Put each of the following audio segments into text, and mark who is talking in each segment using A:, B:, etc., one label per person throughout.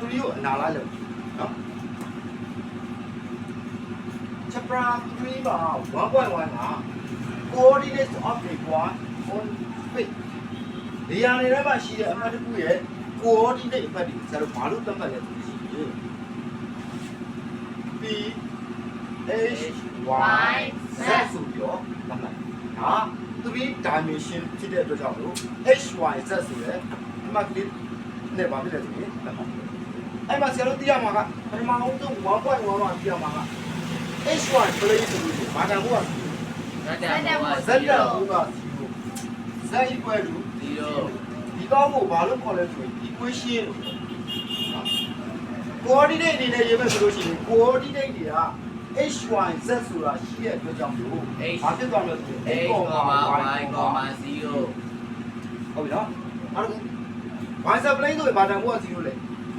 A: 3ကိုအနာလိုက်လို့နော် chapter 3မှာ1.1က coordinates of the point on space နေရာတွေထဲမှာရှိတဲ့အမှတ်တစ်ခုရဲ့ coordinate အမှတ်တွေဆရာတို့ဘာလို့သတ်မှတ်လဲဆိုလို့ရှိရင် P H Y Z ဆိုပြီးတော့သတ်မှတ်ဒါ3 dimension ဖြစ်တဲ့အတွက်ကြောင့်လို့ H Y Z ဆိုတဲ့အမှတ်ကလေးနဲ့ဘာဖြစ်လဲဆိုရင်သတ်မှတ် အဲ့မှာဆရာတို့သိရမှာကပထမအောင်ဆုံး1.1မှာသိရမှာက H1 play ဆိုလို့ရှိရင်ဘာတန်ဖို့က
B: ဇက်တန်ဘော
A: Z တန်ဖို့က0 Z equal to
B: 0
A: ဒီကောင်းကိုဘာလို့ခေါ်လဲဆိုရင် equation လို့နော် coordinate အနေနဲ့ရေးမယ်ဆိုလို့ရှိရင် coordinate တွေက h y z ဆိုတာရှိတဲ့အတွက်ကြောင့်မို့ဘာဖြစ်သွားမလဲဆိုရင်
B: a, y, y, 0
A: ဟုတ်ပြီနော်အဲ့ဒါ y z plane ဆိုရင်ဘာတန်ဖို့က0လဲ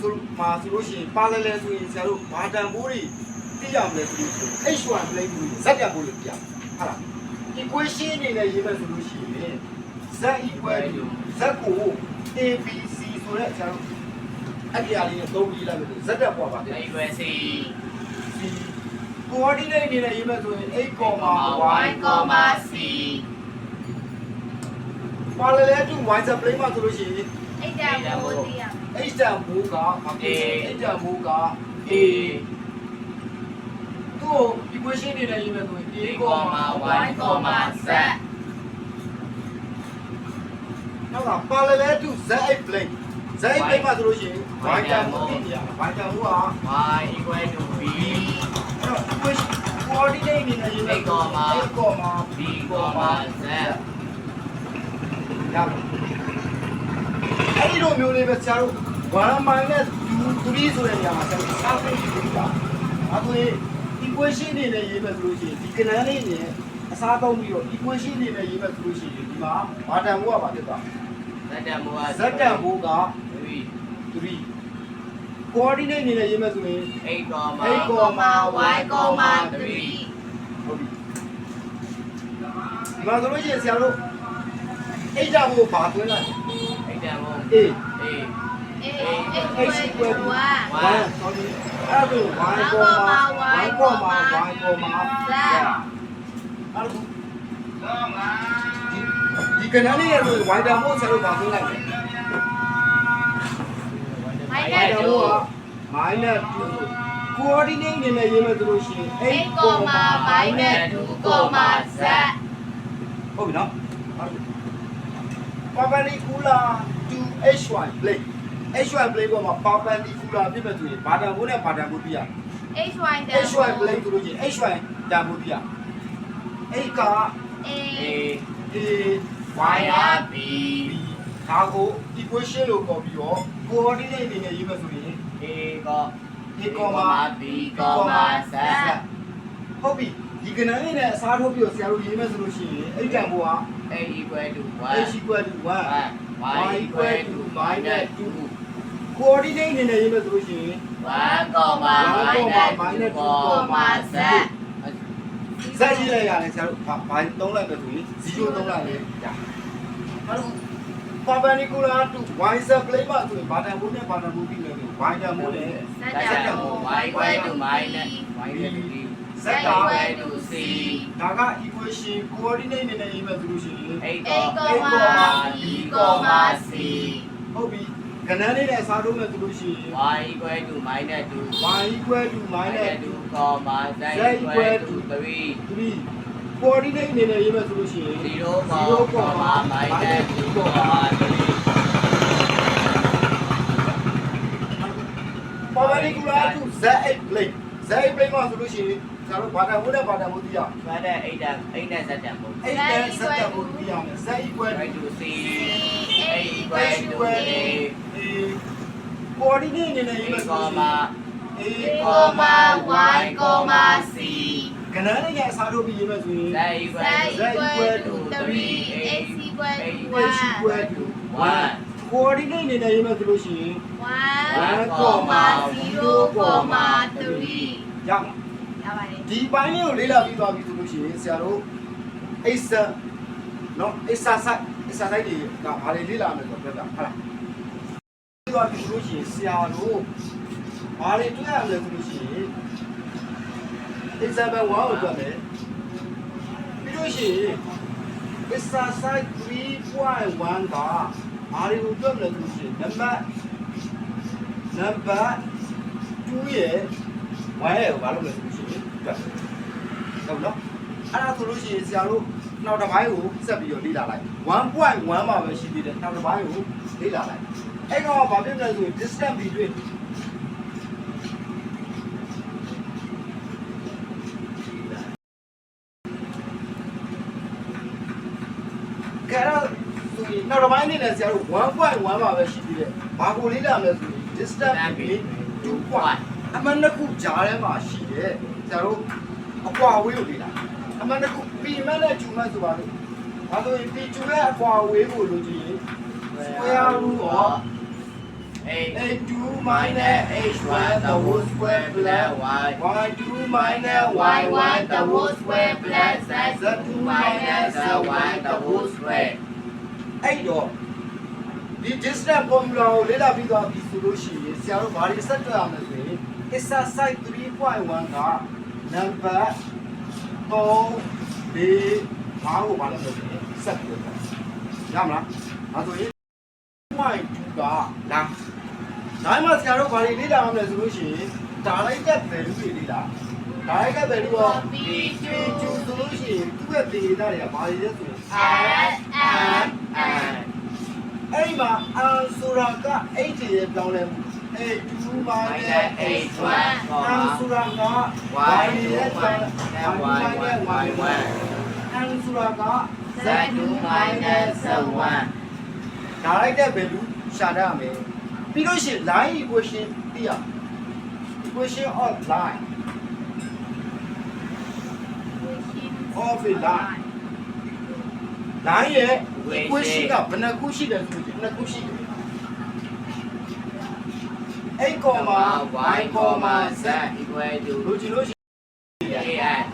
A: ဆိုမှာဆိုလို့ရှိရင် parallel ဆိုရင်ဆရာတို့ဘာတန်ဖိုးတွေသိရမလဲဆိုလို့ရှိရင် h1 plane ကိုဇက်တန်ဖိုးတွေပြဟုတ်လား equation အနေနဲ့ရေးမယ်ဆိုလို့ရှိရင် z equal to z ကို abc ဆိုတဲ့ဆရာတို့အဲ့ဒီအရာလေးနဲ့သုံးပြီးလိုက်မယ်ဆို z တက်ပေါ်ပါတယ်
B: a, y, c
A: c coordinate အနေနဲ့ရေးမယ်ဆိုရင် 8,
C: y, c
A: parallel to y z plane မှာဆိုလို့ရှိရင်
C: x တန်ဖိုးသိရ
A: h တန်မိုးကဘာဖြစ်လဲ h တန်မိုးက a သူ့ equation တွေနဲ့ရေးမယ်ဆိုရင် a,
B: a,
C: y, z
A: နောက်က parallel to z plane z plane မှာဆိုလို့ရှိရင် y တန်မိုးသိနေရမှာ y တန်မိုးက
B: y equal to b
A: အဲ့တော့ equation coordinate အနေနဲ့ရေးမယ်
B: 8,
A: 8,
B: b, z
A: ရပါ အဲ့ဒီလိုမျိုးလေးပဲဆရာတို့1 minus 2 3ဆိုတဲ့နေရာမှာဆရာတို့ surface ကိုပြတာ။အခု equation တွေနဲ့ရေးမယ်ဆိုလို့ရှိရင်ဒီကဏ္ဍလေးနဲ့အစားသုံးပြီးတော့ equation တွေနဲ့ရေးမယ်ဆိုလို့ရှိရင်ဒီမှာဘာတန်ဖို့ကဘာဖြစ်သွား
B: ဇက်တန်ဘော
A: လဲ။ z တန်ဖို့က
B: 3
A: 3 coordinate အနေနဲ့ရေးမယ်ဆိုရင်
B: 8,
C: y, z
A: ဟုတ်ပြီဒီမှာဆိုလို့ရှိရင်ဆရာတို့အိတ်ကြဖို့ဘာသွင်းလိုက် လဲ
B: 8တန်ဘော
A: A
B: a
C: a, x equal to 1
A: 1 sorry အဲ့ဒါ y ကောမာ y ကောမာ y ကောမာ z အဲ့ဒါဒီကဏ္ဍလေးရဲ့ y တန်ဖို့ဆရာတို့ဘာသွင်းလိုက်လဲ
C: minus 2
A: minus 2 coordinate အနေနဲ့ရေးမယ်ဆိုလို့ရှိရင်
C: 8, minus 2, z
A: ဟုတ်ပြီနော် perpendicular to h1 plane h1 plane ပေါ်မှာ perpendicular ဖြစ်မဲ့ဆိုရင်ဘာတန်ဖို့နဲ့ဘာတန်ဖို့ပြရ
C: h, y တန်
A: h1 plane ဆိုလို့ရှိရင် h1 တန်ဖို့ပြရ h က
C: a,
B: a
A: a
B: y r b
A: ဒါကို equation လို့ခေါ်ပြီးတော့ coordinate အနေနဲ့ရေးမယ်ဆိုရင်
B: a ကော
A: a,
B: b ကော z
A: ဟုတ်ပြီဒီကဏ္ဍလေးနဲ့အစားထိုးပြီးတော့ဆရာတို့ရေးမယ်ဆိုလို့ရှိရင်အဲ့တန်ဖို့က
B: a equal to
A: h equal to 1
B: 1 y equal to minus 2
A: coordinate အနေနဲ့ရေးမယ်ဆိုလို့ရှိရင်
B: 1 comma minus 2 comma z
A: ဇက်ရေးလိုက်ရတယ်ဆရာတို့ဘာဘာသုံးလိုက်မယ်ဆိုရင်0သုံးလိုက်လေရအဲ့တော့ perpendicular to y z plane မှာဆိုရင်ဘာတန်ဖို့နဲ့ဘာတန်ဖို့ပြီးမယ်ဆို y တန်ဖို့နဲ့
C: z တန်ဖိုး
B: y equal to minus y equal to d
A: z
B: z
A: က
B: equal to c
A: ဒါက equation coordinate အနေနဲ့ရေးမယ်ဆိုလို့ရှိရင်
B: 8
C: a,
B: comma
C: b, c
A: ဟုတ်ပြီကဏ္ဍလေးနဲ့အစားထိုးမယ်ဆိုလို့ရှိရင်
B: y equal to minus 2
A: y equal to minus
B: minus 2 comma z equal to 3
A: 3 coordinate အနေနဲ့ရေးမယ်ဆိုလို့ရှိရင်
B: 0 comma minus 2 comma 3
A: perpendicular to z8 plane z8 plane မှာဆိုလို့ရှိရင် ကျွန်တော်ဘာတန်ဖို့နဲ့ဘာတန်ဖို့သိရအောင်
B: ဆိုတဲ့8တန်8နဲ့7တန်ပုံ
A: အဲ့ဒါစက်တန်ဖို့သိရအောင် z equal
B: equal
A: to
B: to c
C: a
B: equal to a
A: coordinate အနေနဲ့ရေးမယ်
B: a
A: ဆိုလို့ရှိ
B: comma
A: ရင် a A
C: ကောမာ y ကောမာ c
A: ကဏ္ဍလေးနဲ့အစားထိုးပြီးရေးမယ်ဆိုရင်
B: Z equal
C: z equal to 3 x equal to
A: h equal to
B: 1
A: coordinate အနေနဲ့ရေးမယ်ဆိုလို့ရှိရင်
C: 1 0 3
A: ရမှာ
C: ရပါတယ်
A: ဒီပိုင်းလေးကိုလေ့လာပြီးသွားပြီဆိုလို့ရှိရင်ဆရာတို့ exam နော် exercise exercise တွေကဘာတွေလေ့လာမယ်ဆိုတော့ပြောပြဟုတ်လားပြီးသွားပြီဆိုလို့ရှိရင်ဆရာတို့ဘာတွေတွေ့ရမလဲဆိုလို့ရှိရင် example 1ကိုတွေ့မယ်ပြီးလို့ရှိရင် exercise 3.1ကဘာတွေကိုတွေ့မလဲဆိုလို့ရှိရင်နံပါတ်နံပါတ်2ရဲ့1ရဲ့ကိုဘာလုပ်လဲဆိုလို့ရှိရင်တွေ့ ဟုတ်နော်အဲ့ဒါဆိုလို့ရှိရင်ဆရာတို့နောက်တစ်ပိုင်းကိုဆက်ပြီးတော့လေ့လာလိုက်1.1မှာပဲရှိသေးတယ်နောက်တစ်ပိုင်းကိုလေ့လာလိုက်အဲ့ကောင်ကဘာဖြစ်မလဲဆိုရင် distance between ကဲတော့ဆိုရင်နောက်တစ်ပိုင်းအနေနဲ့ဆရာတို့1.1မှာပဲရှိသေးတယ်ဘာကိုလေ့လာမလဲဆိုရင် distance between 2 point အမှန်တစ်ခုကြားထဲမှာရှိတယ် ဆရာတို့အကွာအဝေးကိုလေ့လာအမှန်တစ်ခုပြီမနဲ့ကျူမဆိုပါလို့ဘာလို့ပြီကျူရဲ့အကွာအဝေးကိုလိုချင်ရင် square root of a2 minus h1 the whole square plus y2 minus y1 the whole square plus z2 minus z1 the whole square အဲ့တော့ဒီ distance formula ကိုလေ့လာပြီးသွားပြီဆိုလို့ရှိရင်ဆရာတို့ဘာတွေဆက်တွေ့ရမလဲဆိုရင် exercise 3.1က number 3 4 5ကိုဘာလို့လဲဆိုရင်ဆက်တွေ့တယ်ရမလားအဲဆိုရင်2.2ကလားဒါမှဆရာတို့ဘာတွေလေ့လာရမလဲဆိုလို့ရှိရင် direct value တွေလေ့လာ direct value က
C: b2
A: ကျူဆိုလို့ရှိရင်သူ့ရဲ့ဒေတာတွေကဘာတွေလဲဆိုရင်
C: and and and
A: အဲ့ဒီမှာအန်ဆိုတာက8ရဲ့ပြောင်းလဲမှု 8 2 minus 8 1အန်ဆိုတာက y ရဲ့ပြောင်းလဲ y y y အန်ဆိုတာက
B: Z2 minus Z1
A: ဒါလိုက်တဲ့ value ရှာတတ်ရမယ်ပြီးလို့ရှိရင် line equation သိရ equation of line of a line line ရဲ့ equation ကဘယ်နှခုရှိတယ်ဆိုရင်နှစ်ခုရှိတယ် 8 comma y comma z
B: equal to
A: လို့ကြည့်လို့ရှိရင်
B: KN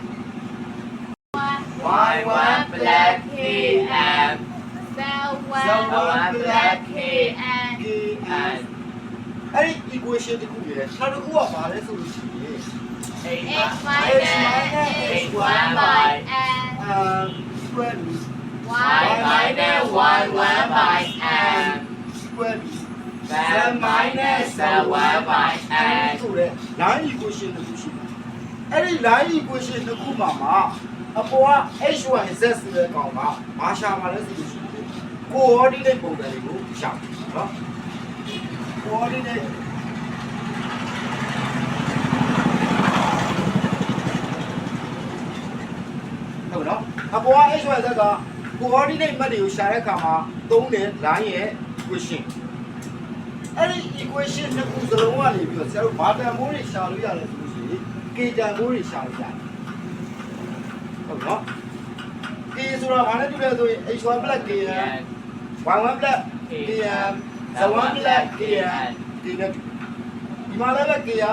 C: y1
B: plus KM
C: z1
B: plus
C: kn
A: KN အဲ့ဒီ equation တစ်ခုရဲ့နောက်တစ်ခုကဘာလဲဆိုလို့ရှိရင်
C: x minus h1 by n
A: um square root
C: y minus y1 by n
A: square root
B: Z minus Z1 by N
A: ဆိုတဲ့ line equation တစ်ခုရှိတယ်အဲ့ဒီ line equation တစ်ခုမှာမှာအပေါ်က h1 z ဆိုတဲ့ကောင်ကမာရှာမှာလဲဆိုလို့ရှိရင် coordinate ပုံစံတွေကိုရှာတယ်နော် coordinate ဟုတ်နော်အပေါ်က h1 z က coordinate မှတ်တွေကိုရှာတဲ့အခါမှာသုံးတဲ့ line ရဲ့ equation အဲ့ဒီ equation နှစ်ခုစလုံးကနေပြီးတော့ဆရာတို့ဘာတန်မိုးတွေရှာလို့ရတယ်ဆိုလို့ရှိရင် k တန်မိုးတွေရှာလို့ရတယ်ဟုတ်နော် k ဆိုတာဘာနဲ့တူလဲဆိုရင် h1 k ရ y1 k ရ z1 k ရ k နဲ့တူဒီမှာလည်း k ရ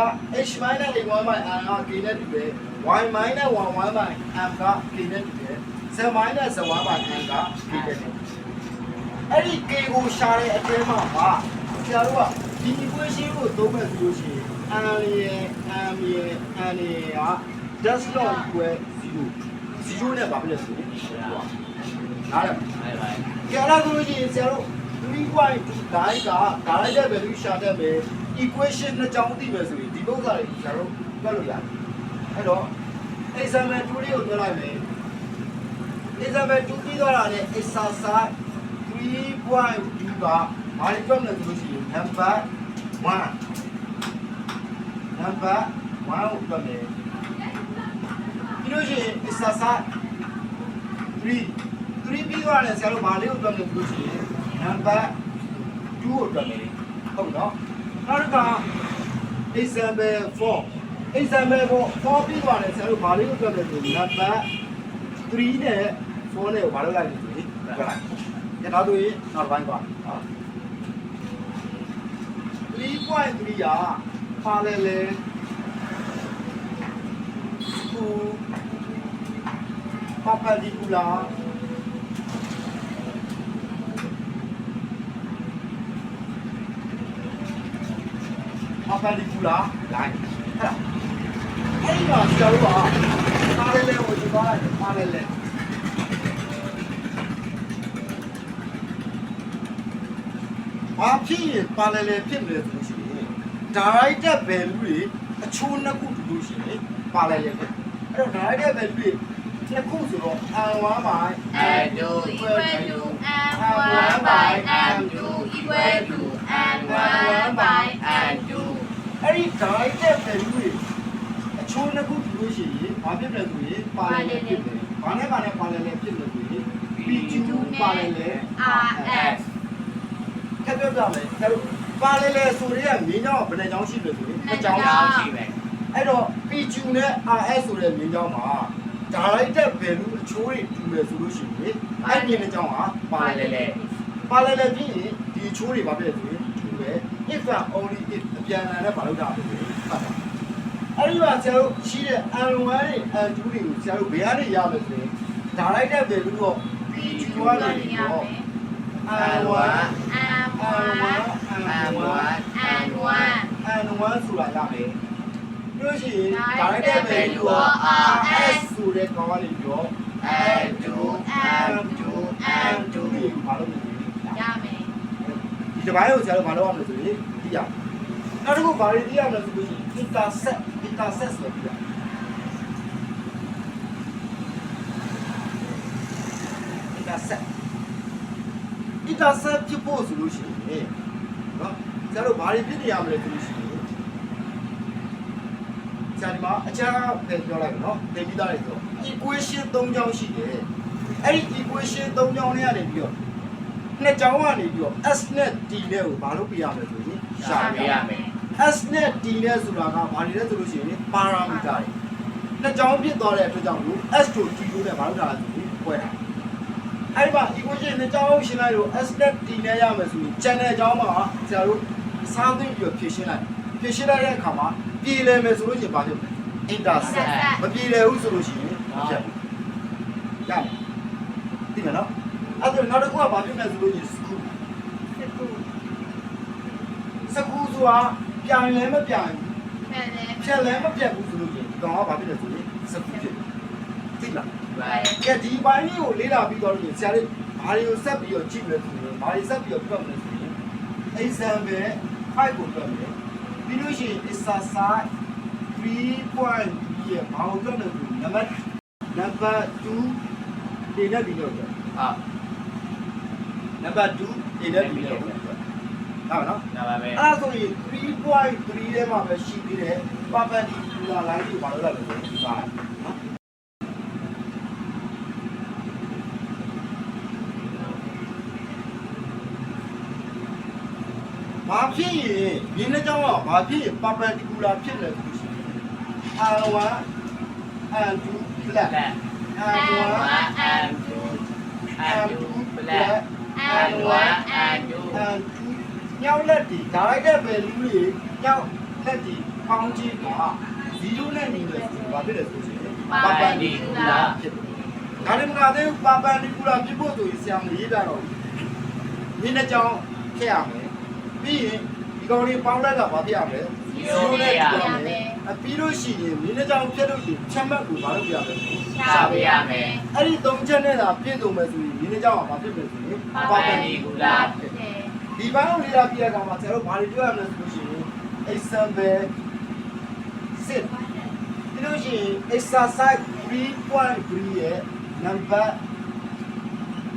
A: h a1 n က k နဲ့တူတယ် y -1 m က k နဲ့တူတယ် z z1 n က k နဲ့တူတယ်အဲ့ဒီ k ကိုရှာတဲ့အထဲမှာပါ ဆရာတို့ကဒီ equation ကိုသုံးမဲ့ဆိုလို့ရှိရင် n ရယ် m ရယ် n ရယ်က does not equal 0 0နဲ့ပါပြည့်ဆိုရင်နားလည်
B: Bye bye
A: ကြရလို့ရှိရင်ဆရာတို့3.2တိုင်းကဒါလိုက်တဲ့ value ရှာတတ်မယ် equation နှစ်ကြောင်းသိမယ်ဆိုရင်ဒီပုဒ်စာတွေဆရာတို့ပြတ်လို့ရတယ်အဲ့တော့ example 2လေးကိုတွက်လိုက်မယ် example 2ပြီးတော့လာတဲ့ exercise 3.2က ဘာတွေပြောမလဲဆိုလို့ရှိရင် number 1 number 1ကိုပြောမယ်ပြီးလို့ရှိရင် exercise 3 3ပြီးသွားတယ်ဆရာတို့ဘာလေးကိုပြောမလဲဆိုလို့ရှိရင် number 2ကိုပြောမယ်ဟုတ်နော်နောက်တစ်ခါ example 4 example 4 4ပြီးသွားတယ်ဆရာတို့ဘာလေးကိုပြောမလဲဆိုရင် number 3နဲ့4နဲ့ကိုဘာလုပ်လိုက်လဲဆိုရင်ပြောလိုက်ရတော့သူနောက်ပိုင်းပါဟုတ် 2.3က parallel to perpendicular perpendicular line အဲ့ဒါအဲ့ဒီကကျွန်တော်တို့က parallel ကိုယူသွားတယ် parallel ဘာဖြစ်ရင် parallel ဖြစ်မလဲဆို directed value တွေအချိုးနှစ်ခုတူလို့ရှိရင် parallel ဖြစ်အဲ့တော့ directed value တွေနှစ်ခုဆိုတော့ r1 by
B: and do
C: equal to m1 by m2 equal to m1 by m2
A: အဲ့ဒီ directed value တွေအချိုးနှစ်ခုတူလို့ရှိရင်ဘာဖြစ်လဲဆိုရင် parallel ဖြစ်တယ်ဘာနဲ့ဘာနဲ့ parallel ဖြစ်လို့ဆိုရင် p2 parallel
C: rs
A: ခက်ပြောပြမယ်ကျတော့ parallel ဆိုရဲမြင်းကြောင်းကဘယ်နှကြောင်းရှိလဲဆိုရင်တစ်ကြောင်း
B: ကြောင်းရှိပဲ
A: အဲ့တော့ p2 နဲ့ rs ဆိုတဲ့မြင်းကြောင်းမှာ directed value အချိုးတွေတူမယ်ဆိုလို့ရှိရင်အဲ့ဒီမြင်းကြောင်းက parallel parallel ဖြစ်ရင်ဒီအချိုးတွေဘာဖြစ်လဲဆိုရင်တူမယ် if and only if အပြန်အလှန်နဲ့မလုပ်တာပဲဆိုရင်ဟုတ်ပါအဲ့ဒီမှာဆရာတို့ရှိတဲ့ n1 တွေ n2 တွေကိုဆရာတို့ဘယ်ကနေရမလဲဆိုရင် directed value တော့ p2 ကနေပြီးတော့ n1
C: m1
A: n1
C: n1
A: n1 ဆိုတာရမယ်ပြောရှိရင်
C: Directed
A: directed value က
C: RS
A: rs ဆိုတဲ့ကောင်ကနေပြီးတော့
B: and do
A: m2 m2 တွေဘာလို့လဲဆိုရင်
C: ရမယ်
A: ဒီတစ်ပိုင်းကိုဆရာတို့ဘာလုပ်ရမလဲဆိုရင်သိရနောက်တစ်ခုဘာတွေသိရမလဲဆိုလို့ရှိရင် intercept intercept ဆိုပြီးတာ intercept intercept ဖြစ်ဖို့ဆိုလို့ရှိရင်နော်ဆရာတို့ဘာတွေဖြစ်နေရမလဲဆိုလို့ရှိရင်ဆရာဒီမှာအချားပဲပြောလိုက်နော်သင်ပြီးသားလေဆို equation ၃ချောင်းရှိတယ်အဲ့ဒီ equation ၃ချောင်းလေးကနေပြီးတော့နှစ်ချောင်းကနေပြီးတော့ s နဲ့ t နဲ့ကိုဘာလို့ပြရမလဲဆိုရင်ရှာပြရမယ် S နဲ့ D နဲ့ဆိုတာကဘာတွေလဲဆိုလို့ရှိရင်ပါရာမီတာတွေနှစ်ကြောင်းဖြစ်သွားတဲ့အတွက်ကြောင့်လို့ S တို့ D တို့နဲ့ဘာလို့တာလဲဆိုရင်꿰တာ အဲ့ဒီမှာ equation နှစ်ကြောင်းရှင်းလိုက်လို့ S နဲ့ D နဲ့ရမယ်ဆိုရင် channel ကြောင်းမှာဆရာတို့စားသိပြီးတော့ဖြည့်ရှင်းလိုက်ဖြည့်ရှင်းလိုက်တဲ့အခါမှာပြည်လည်မယ်ဆိုလို့ရှိရင်ဘာဖြစ်လဲ intercept မပြည်လည်ဘူးဆိုလို့ရှိရင်မဖြစ်ဘူးရတယ်ဒီမနော်အဲ့ဒါနောက်တစ်ခုကဘာဖြစ်လဲဆိုလို့ရှိရင် screw စကူဆိုတာပြန်လဲမပြန်ဘူး
C: ဖယ်လေ
A: ဖြက်လဲမပြတ်ဘူးဆိုလို့ရှိရင်ဒီကောင်ကဘာဖြစ်လဲဆိုရင်စကူဖြစ်တယ်သိလား
B: right
A: ကဲဒီပိုင်းလေးကိုလေ့လာပြီးတော့လို့ဆရာလေးဘာတွေကိုဆက်ပြီးတော့ကြည့်မယ်ဆိုရင်ဘာတွေဆက်ပြီးတော့ပြောမယ်ဆိုရင် example 5ကိုပြောမယ်ပြီးလို့ရှိရင် exercise 3.3ရဲ့ဘာကိုပြောလဲဆိုရင် number number 2ဒီနဲ့ဒီလို့ပြော
B: ဟာ
A: number 2ဒီနဲ့ဒီလို့ပြောဟုတ်နော်
B: နာပါပဲ
A: အဲ့ဒါဆိုရင်3.3ထဲမှာပဲရှိသေးတယ် perpendicular line ကိုဘာလို့လဲဆိုတော့ဒီပါနော်ဘာဖြစ်ရင် မြင်းတဲ့ကြောင်းကဘာဖြစ်ရင် perpendicular ဖြစ်တယ်ဆိုရှင် R1 R2 flat
B: လက်
A: R1
B: and do and do black and one and do
A: R2 ညောင်းလက်ဒီ directed value တွေညောင်းလက်ဒီပေါင်းခြင်းက0နဲ့ညီတယ်ဆိုဘာဖြစ်လဲဆိုရှင်
B: perpendicular
A: ဖြစ်တယ်ဒါလည်းမကသေးဘူး perpendicular ဖြစ်ဖို့ဆိုရင်ဆရာမရေးတာတော့မြင်းတဲ့ကြောင်းထည့်ရမယ်ပြီးရင် ဒီကောင်လေးပေါင်းလက်ကဘာဖြစ်ရမလဲ
B: 0နဲ့
A: နဲ့
B: ပြ
A: ပြ
B: ရ
A: ရ
B: မယ်
A: မယ်အပြီးလို့ရှိရင်မြင်းတဲ့ကြောင်းဖြစ်လို့ရှိရင်ချက်မှတ်ကိုဘာလုပ်ပြရမလဲ
B: ရှာပေးရမယ်
A: အဲ့ဒီသုံးချက်နဲ့သာပြည့်စုံမယ်ဆိုရင်မြင်းတဲ့ကြောင်းကဘာဖြစ်မလဲဆိုရင်
B: perpendicular
C: ဖြစ်တယ်
A: ဒီဘက်ကိုလေးလာပြရကောင်မှာဆရာတို့ဘာတွေပြောရမလဲဆိုလို့ရှိရင် example စစ်ပြီးလို့ရှိရင် exercise 3.3ရဲ့ number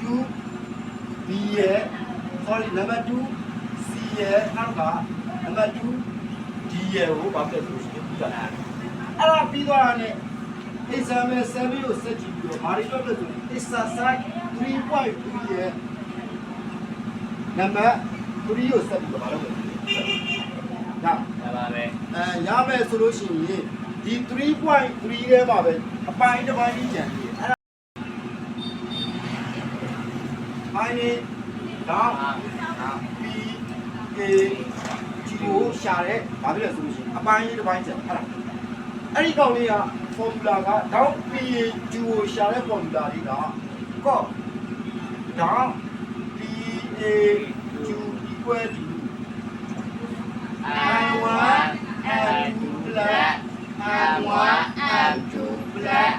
A: 2 B ရဲ့ sorry number 2 C ရဲ့နောက်က number 2 D ရဲ့ကိုဘာဖြစ်လို့ရှိရင်ပြတာအဲ့ဒါပြီးသွားတာနဲ့ example 7ကိုဆက်ကြည့်ပြီးတော့ဘာတွေပြောပြလို့ဆိုရင် exercise 3.3ရဲ့ number 3ကိုဆက်ပြီးတော့ဘာလုပ်လဲဒါဒါ
B: ဒါပါပဲ
A: အဲရမယ်ဆိုလို့ရှိရင်ဒီ3.3ထဲမှာပဲအပိုင်းတစ်ပိုင်းကြီးကျန်သေးတယ်အဲ့ဒါပိုင်းနေတော့
B: အာ
A: P A G ကိုရှာတဲ့ဘာဖြစ်လဲဆိုလို့ရှိရင်အပိုင်းကြီးတစ်ပိုင်းကျန်ဟုတ်လားအဲ့ဒီကောင်လေးက formula ကဒေါင်း P A G ကိုရှာတဲ့ formula လေးကကော့ဒေါင်း P A G equal to
B: အန်ဝမ်အန်တူလက်အန်ဝမ်အန်တူလက်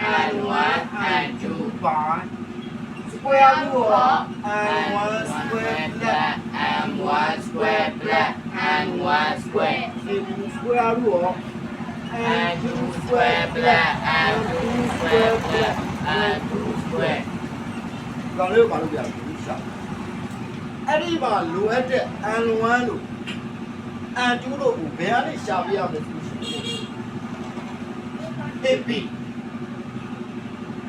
B: အန်ဝမ်အန်တူ
A: by square root of and one square plus
B: and one square plus and one square
A: into square root of
B: and two square plus and two square plus and two square
A: ကောင်လေးကိုမလုပ်ပြဘူးရှာအဲ့ဒီမှာလိုအပ်တဲ့ and one လို့ and two လို့ကိုဘယ်ကနေရှာပြရမလဲဆိုရှင် AP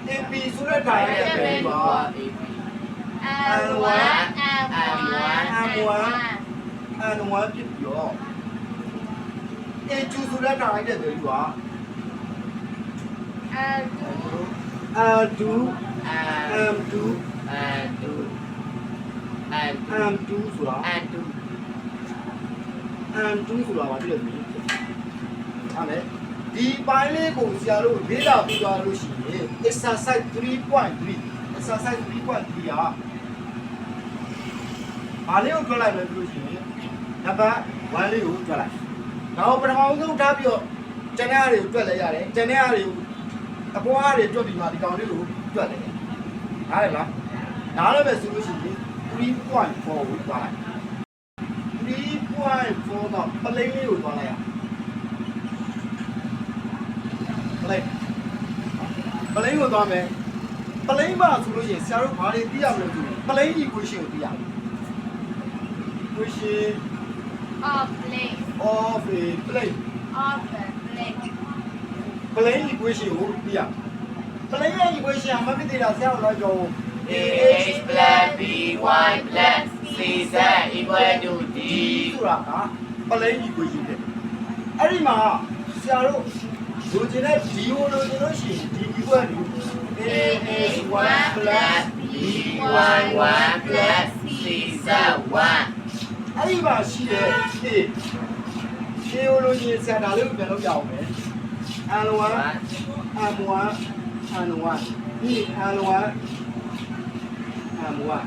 A: AP ဆိုတဲ့တိုင်းရဲ့ပဲပါ
C: and one and one and one
A: and one ဖြစ်ပြီးတော့ A2 ဆိုတဲ့တိုင်းရဲ့ပဲပါ
C: and
A: and 2
B: and
A: M2
B: and two and two
A: M2 ဆိုတာ
B: and two
A: M2 ဆိုတာဘာဖြစ်လဲဆိုရင်ဟာလေဒီပိုင်းလေးကိုဆရာတို့လေ့လာပြီးသွားလို့ရှိရင် exercise 3.3 exercise 3.3ဟာ ဘာလေးကိုတွက်လိုက်မယ်ပြောလို့ရှိရင်နံပါတ်1လေးကိုတွက်လိုက်နောက်ပထမဆုံးထားပြီးတော့ကျန်တဲ့အားတွေကိုတွက်လဲရတယ်ကျန်တဲ့အားတွေကိုအပေါ်အားတွေတွက်ပြီးမှဒီကောင်လေးကိုတွက်တယ်နားလည်လားနားလည်မယ်ဆိုလို့ရှိရင်3.4ကိုတွက်လိုက်3.4တော့ပလိန်လေးကိုသွားလိုက်ရပလိန်ပလိန်ကိုသွားမယ်ပလိန်ပါဆိုလို့ရှိရင်ဆရာတို့ဘာတွေသိရမလဲဆိုရင်ပလိန် equation ကိုသိရမယ် equation
C: of plate
A: of a plane
C: of the plate
A: plane equation ကိုသိရမယ် plane ရဲ့ equation အမှန်ပြသေးတာဆရာတို့ပြော
B: AH plus BY plus CZ equal to D
A: ဆိုတာက plane equation ဖြစ်တယ်အဲ့ဒီမှာဆရာတို့လိုချင်တဲ့ d ကိုလိုချင်လို့ရှိရင် d equal to
B: AH1 plus BY1 plus CZ1
A: အဲ့ဒီမှာရှိတဲ့ a a ကိုလိုချင်ဆရာဒါလေးကိုပြန်လုပ်ရအောင်မယ် l1 m1 n1 ဒီ l1 m1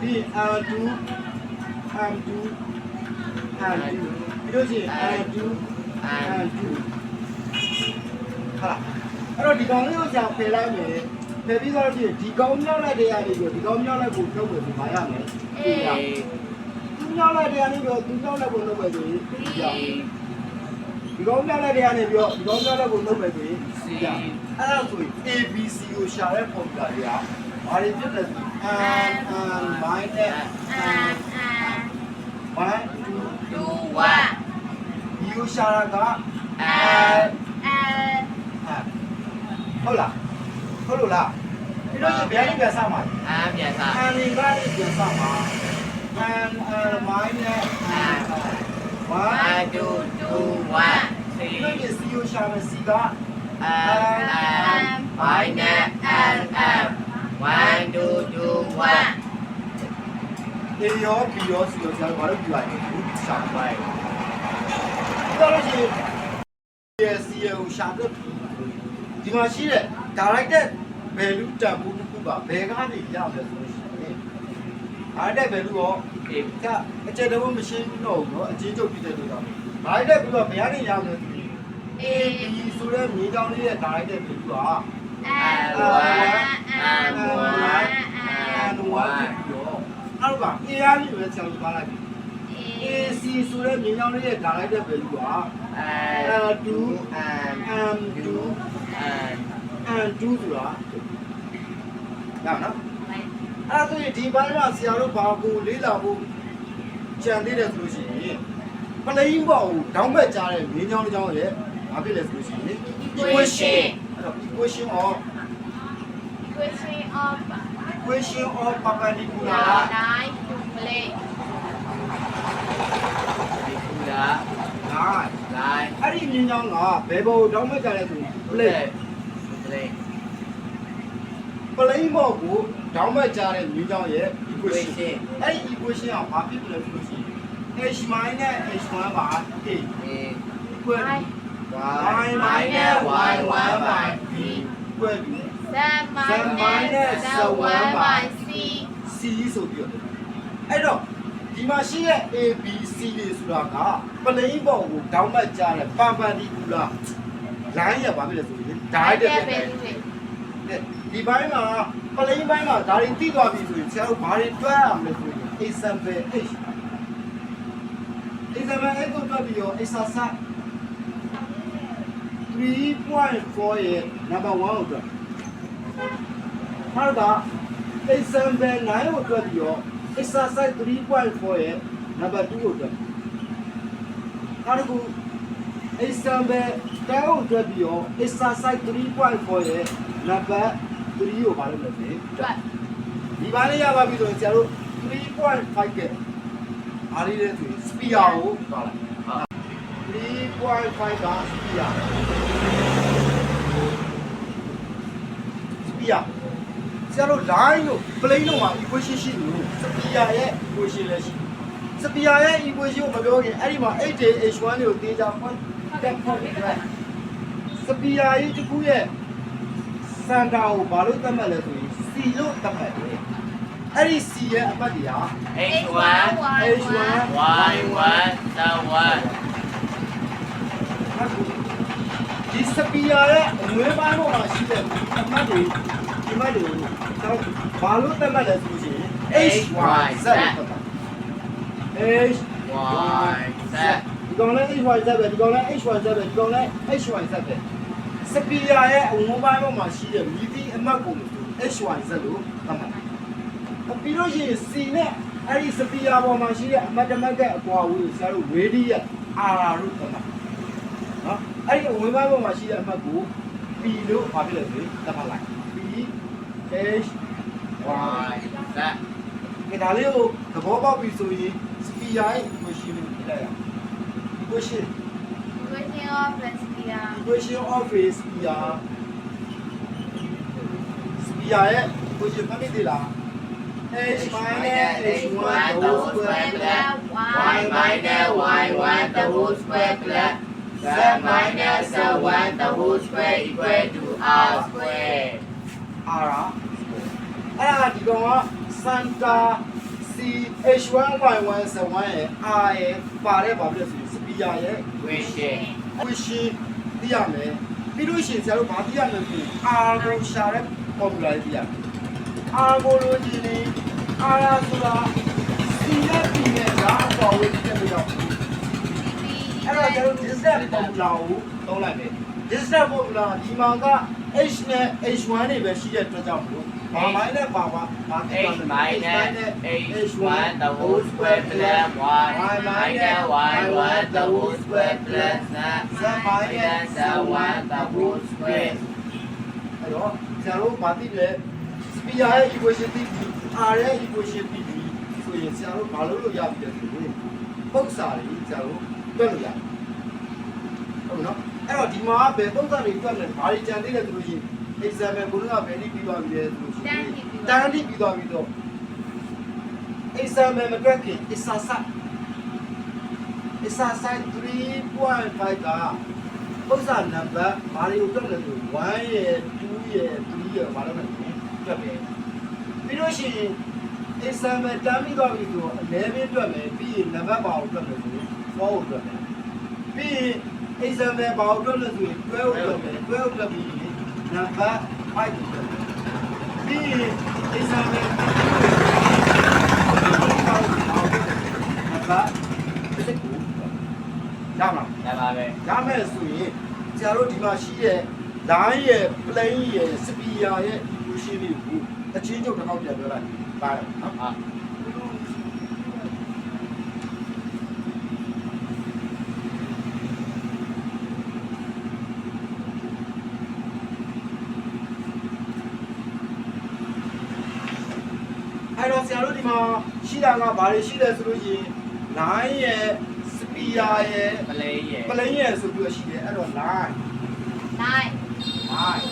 A: ဒီ l2 m2 n2 ပြီးလို့ရှိရင် l2
B: and
A: n2 ဟာအဲ့တော့ဒီကောင်လေးကိုဆရာဖယ်လိုက်မယ်ဖယ်ပြီးတော့ရှိရင်ဒီကောင်မြောက်လိုက်တဲ့ကနေပြီးဒီကောင်မြောက်လိုက်ကိုထုတ်မယ်ဆိုပါရမယ်
C: A
A: သူမြောက်လိုက်တဲ့ကနေပြီးသူမြောက်လိုက်ကိုလုပ်မယ်ဆိုရင်
B: B
A: ဒီကောင်မြောက်လိုက်တဲ့ကနေပြီးတော့ဒီကောင်မြောက်လိုက်ကိုလုပ်မယ်ဆိုရင်
B: C
A: အဲ့ဒါဆိုရင် ABC ကိုရှာတဲ့ formula တွေကဘာတွေဖြစ်လဲဆိုရင် n n minus
C: and and
A: 1
C: two one
A: 2ဒီကိုရှာတာက
B: and
C: and
A: ဟုတ်လားဟုတ်လို့လားဒီလိုဆိုဗျာလေးပြန်စမှာ
B: and ပြန်စား
A: n လေးကလေးပြန်စမှာ n n minus
B: one
A: 1
B: two two one
A: ဒီလို
B: three
A: ဆို C ကိုရှာမယ် C က
B: and and minus and and one two two one
A: A ရော B ရော C ရောရှာတော့ဘာလို့ပြလိုက်လဲရှာပါ
B: right
A: ဒီတော့ရှိရင် C ကိုရှာတော့ဒီမှာရှိတဲ့ directed အားတက်ပဲလို့တော့
B: အေး
A: ကအကျယ်တော့မရှိတော့ဘူးနော်အချင်းချုပ်ပြတဲ့လို့တော့ဘာတက်ပြီးတော့ဘယ်ကနေရမလဲ
C: သူ
A: အေးဒီဆိုတဲ့မြေကြောင်လေးရဲ့ဒါရိုက်
C: တဲ့ပြီးတော့အ
A: န်
C: ဝါ
A: အန်ဝါအန်ဝါပြီးတော့အဲ့တော့အေးအားကြီးပဲဆရာတို့ပါလိုက်ပြီ AC ဆိုတဲ့မြေကြောင်လေးရဲ့ဒါရိုက်
B: တဲ့
A: ပြီး
B: တော့ L2
A: M2 M2 ဆိုတာဟုတ်နော် အဲ့ဒါဆိုရင်ဒီဘိုင်းမှာဆရာတို့ဘာကိုလေးလာဖို့ကြံသေးတယ်ဆိုလို့ရှိရင်ပလိန်ပေါ့ဒေါင်းဘက်ကြားတဲ့မင်းကြောင်းတစ်ကြောင်းရဲ့ဘာဖြစ်လဲဆိုလို့ရှိရင်
C: equation
A: အဲ့တော့ equation of
C: equation of
A: equation of perpendicular
C: line to plane
B: perpendicular
A: line
B: line
A: အဲ့ဒီမင်းကြောင်းကဘယ်ဘောဒေါင်းဘက်ကြားလဲဆိုရင် plane
B: plane ပလိ
A: န်ပေါ့ကို ဒေါင်းဘက်ကြားတဲ့မြူးကြောင်းရဲ့ equation အဲ့ဒီ equation ကဘာဖြစ်လဲဆိုလို့ရှိရင် h- နဲ့ h1 ပါ a equal
B: y minus y1 by b
A: equal
C: Seven minus one by C
A: c ဆိုပြီးတော့အဲ့တော့ဒီမှာရှိတဲ့ a b c တွေဆိုတာကပလိန်ပေါ်ကိုဒေါင်းဘက်ကြားတဲ့ perpendicular line ရပါမယ်လို့ဆိုရင် direct
C: perpendicular
A: ဒီဘက်မှာ ပလိန်ဘိုင်းမှာဒါတွေတိသွားပြီဆိုရင်ဆရာတို့ဘာတွေတွက်ရမလဲဆိုရင် example h example h ကိုတွက်ပြီးတော့ exercise 3.4ရဲ့ number 1ကိုတွက်နောက်တာ example 9ကိုတွက်ပြီးတော့ exercise 3.4ရဲ့ number 2ကိုတွက်နောက်တစ်ခု example 10ကိုတွက်ပြီးတော့ exercise 3.4ရဲ့ number 3ကိုပါလို့လဲ
C: တွက်
A: ဒီပါလေးရပါပြီဆိုရင်ကျတို့3.5ကအားလေးတဲ့ဆိုရင် spear ကိုပါလိုက်3.5က spear spear ကျတို့ line တို့ plane တို့မှာ equation ရှိလို့ spear ရဲ့ equation လည်းရှိ spear ရဲ့ equation ကိုမပြောခင်အဲ့ဒီမှာ 8 h1 တွေကိုတေးကြဖွင့်တက်ဖွင့်လိုက် spear ရဲ့တစ်ခုရဲ့ စန်တာကိုဘာလို့သတ်မှတ်လဲဆိုရင် C လို့သတ်မှတ်တယ်။အဲ့ဒီ C ရဲ့အမှတ်တရား
B: h one
A: H1
B: y one z one，
A: ဒီစပီယာရဲ့အငွေးပိုင်းပေါ်မှာရှိတဲ့အမှတ်တွေဒီမှတ်တွေကိုတော့ဘာလို့သတ်မှတ်လဲဆိုရင် H Y Z လို့သတ်မှတ် H
B: y z，
A: ဒီကောင်လည်း H Y Z ပဲဒီကောင်လည်း H Y Z ပဲဒီကောင်လည်း H Y Z ပဲ စပီယာရဲ့အငွေးပိုင်းပေါ်မှာရှိတဲ့မြည်သည့်အမှတ်ကို H Y Z လို့သတ်မှတ်တယ်ပြီးလို့ရှိရင် C နဲ့အဲ့ဒီစပီယာပေါ်မှာရှိတဲ့အမတ်တမတ်တဲ့အကွာအဝေးကိုဆရာတို့ radius R လို့သတ်မှတ်နော်အဲ့ဒီအဝင်ပိုင်းပေါ်မှာရှိတဲ့အမတ်ကို P လို့ဘာဖြစ်လဲဆိုရင်သတ်မှတ်လိုက် P H Y
B: y z，
A: ဒီဒါလေးကိုသဘောပေါက်ပြီဆိုရင်စပီယာရဲ့ equation ကိုပြလိုက်ရအောင် equation
C: equation of Vespia
A: equation of a sphere စပီယာရဲ့ equation မှတ်မိသေးလား H minus H1
B: the
A: whole
B: whole
A: square
B: square y minus y one the whole square plus z minus z one the whole square equal to r square。
A: R အဲ့ဒါဒီကောင်က Santa C H1 Y1 Z1 ရဲ့ R ရဲ့ပါတဲ့ဘာဖြစ်လဲဆိုရင်စပီယာရဲ့
B: 微信，
A: equation သိရမယ်ပြီးလို့ရှိရင်ဆရာတို့ဘာသိရမလဲဆိုရင် R ကိုရှာတဲ့ formula လေးသိရမယ် R ကိုလိုချင်ရင် R ဆိုတာ C နဲ့ P နဲ့ဓာတ်အပေါ်ဝေးတဲ့ပြီးတော့အဲ့တော့ကျွန်တော် distance formula ကိုသုံးလိုက်မယ် distance formula ဒီမှာက h နဲ့ h1 တွေပဲရှိတဲ့အတွက်ကြောင့်မို့ဘာ မိုင်းနဲ့ပါပါဘာ
B: h minus h one the whole square plus y minus y one the whole square plus z minus z one the whole square。
A: အဲ့တော့ကျွန်တော်ဘာသိလဲ speed ရဲ့ equation သိပြီ r ရဲ့ equation သိပြီဆိုရင်ကျွန်တော်ဘာလုပ်လို့ရပြီလဲဆိုရင်ပု္ပ္ပစာတွေကျွန်တော်တွက်လို့ရတယ်ဟုတ်နော်အဲ့တော့ဒီမှာဘယ်ပု္ပ္ပစာတွေတွက်လဲဘာတွေကြံသေးလဲဆိုလို့ရှိရင် example ကိုလည်းပဲပြီးပြီးသွားပြီလေဆိုလို့ရှိရင်တန်းတိပြီးသွားပြီတော့ example မတွက်ခင် exercise exercise 3.5ကပု္ပ္ပစာနံပါတ်ဘာတွေကိုတွက်လဲဆို1ရယ်2ရယ်3ရယ်ဘာလို့လဲတွက်တယ်ပြီးလို့ရှိရင် example တန်းပြီးသွားပြီဆိုတော့11တွက်မယ်ပြီးရင်နံပါတ်ဘာကိုတွက်မယ်ဆိုရင်4ကိုတွက်မယ်ပြီးရင် example ဘာကိုတွက်လဲဆိုရင်12ကိုတွက်မယ်12ကိုတွက်ပြီး number 5. B is a number 6ဒါမှဒါပါပဲဒါမဲ့ဆိုရင်ကျားတို့ဒီမှာရှိတဲ့ line ရဲ့ plane ရဲ့ speaker ရဲ့ solution တွေကိုအချင်းချုပ်တစ်ခေါက်ပြန်ပြောလိုက်ပါတယ်နော် အဲ့တော့ဆရာတို့ဒီမှာရှိတာကဘာတွေရှိလဲဆိုလို့ရှိရင် line ရဲ့ spear spear ရဲ့
B: ပလေးရဲ့
A: plane ရဲ့ဆိုပြီးတော့ရှိတယ်အဲ့တော့ line
C: nine
A: line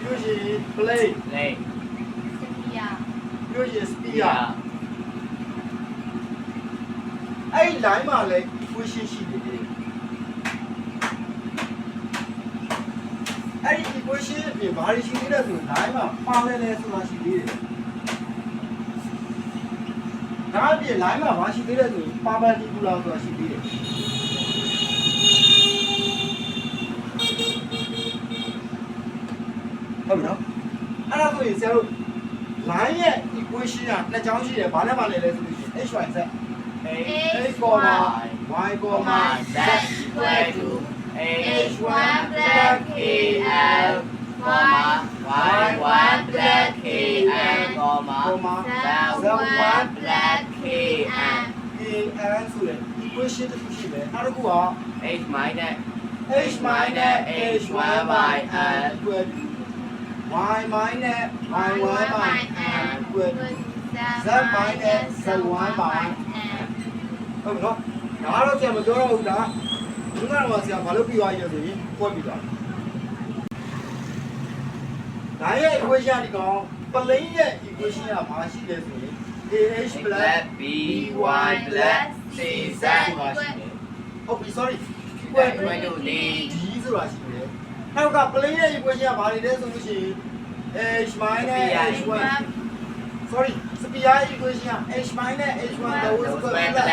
A: ပြောရင် plane
B: လေး
C: spear
A: ပြောရင်
B: ပြ
A: spear အဲ့ဒီ line မှာလည်း equation ရှိတယ်အဲ့ဒီ equation အပြင်ဘာတွေရှိသေးလဲဆိုရင် line မှာပါလဲလဲဆိုတာရှိသေးတယ် ဒါအပြင် line မှာဘာရှိသေးလဲဆိုရင် perpendicular ဆိုတာရှိသေးတယ်ဟုတ်ပြီနော်အဲ့ဒါဆိုရင်ဆရာတို့ line ရဲ့ equation ကနှစ်ချောင်းရှိတယ်ဘာနဲ့ဘာလဲလဲဆိုလို့ရှိရင် h y z
C: X,
A: x comma y comma z
B: equal to
C: H1 plus KL,
B: comma y1 plus kl comma
A: comma
C: Z1 plus KM,
A: a n ဆိုတဲ့ equation တစ်ခုရှိတယ်နောက်တစ်ခုက
B: h minus
A: h minus h1 by n equal to y minus y1 by n equal to
C: Z minus Z1 by M.
A: ဟုတ်ပြီနော်ဒါကတော့ဆရာမပြောတော့ဘူးဒါဒီကတော့ဆရာဘာလို့ပြီးသွားရလဲဆိုရင်ပွက်ပြီးသွားဒါရဲ့ equation ဒီကောင် plane ရဲ့ equation ကဘာရှိလဲဆိုရင် ah plus
B: plus by plus cz
A: ဆိုတာရှိတယ်ဟုတ်ပြီ sorry equal
B: equal to d
A: d ဆိုတာရှိတယ်နောက်က plane ရဲ့ equation ကဘာတွေလဲဆိုလို့ရှိရင် h minus h1 sorry spear equation က h minus h1 the whole square plus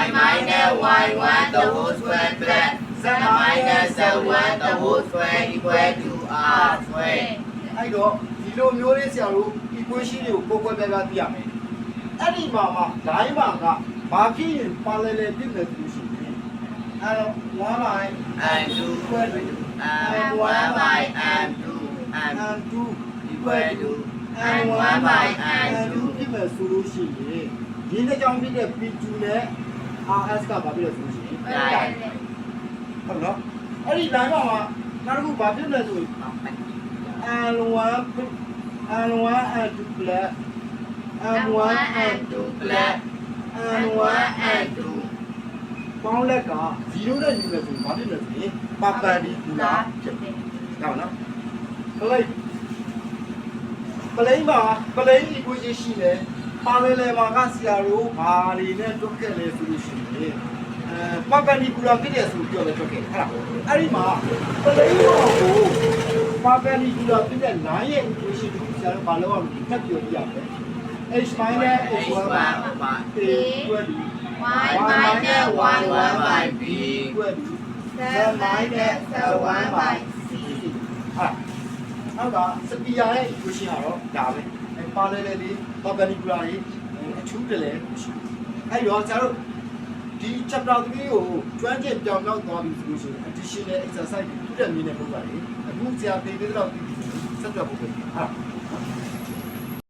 B: y minus y1 the whole square plus z minus z1 the whole square equal to r square
A: အဲ့တော့ဒီလိုမျိုးလေးဆရာတို့ equation တွေကိုကိုယ်ကိုယ်ပြပြသိရမယ် အဲ့ဒီမှာမှာ line မှာကဘာဖြစ်ရင် parallel ဖြစ်မယ်ဆိုလို့ရှိရင်အဲ့တော့1 by
B: and 2
A: equal to
B: and 1 by and 2 and
A: and 2
B: equal to
A: and 1 by and 2ဖြစ်မယ်ဆိုလို့ရှိရင်ဒီနှစ်ကြောင်းဖြစ်တဲ့ P2 နဲ့ RS ကဘာဖြစ်လဲဆိုလို့ရှိရင်ဟုတ်နော်အဲ့ဒီ line မှာမှာနောက်တစ်ခုဘာဖြစ်လဲဆိုရင် and 1 and 1 and 2 plus and 1 and 2
B: plus
A: and 1 and 2ပေါင်းလက်က0နဲ့ညီမယ်ဆိုရင်ဘာဖြစ်လဲဆိုရင် perpendicular ဖြစ်တယ်ဟုတ်နော် plane plane မှာ plane equation ရှိတယ် parallel မှာကဆရာတို့ဘာတွေနဲ့တွက်ခဲ့လဲဆိုလို့ရှိရင်အဲ perpendicular ဖြစ်တယ်ဆိုပြီးတော့လည်းတွက်ခဲ့တယ်ဟုတ်လားအဲ့ဒီမှာ plane ပေါ်ကို perpendicular ဖြစ်တဲ့ line ရဲ့ equation ကိုဆရာတို့ဘာလုပ်ရမလဲထပ်ပြောပြရမယ် h minus h1 by a equal to
C: Y minus Y1 by
B: b
A: equal to
C: Z minus Z1 by C.
A: ဟာနောက်ကစပီယာရဲ့ equation ကတော့ဒါပဲအဲပါလဲလဲလေး perpendicular ကြီးအထူးတလဲရှိအဲ့တော့ကျတော့ဒီ chapter 3ကိုကျွမ်းကျင်ပြောင်းပြောင်းသွားပြီဆိုလို့ရှိရင် additional exercise တွေတူတဲ့နည်းနဲ့လုပ်ပါလေအခုဆရာသင်ပေးတော့ဆက်တွက်ဖို့ပဲဟာ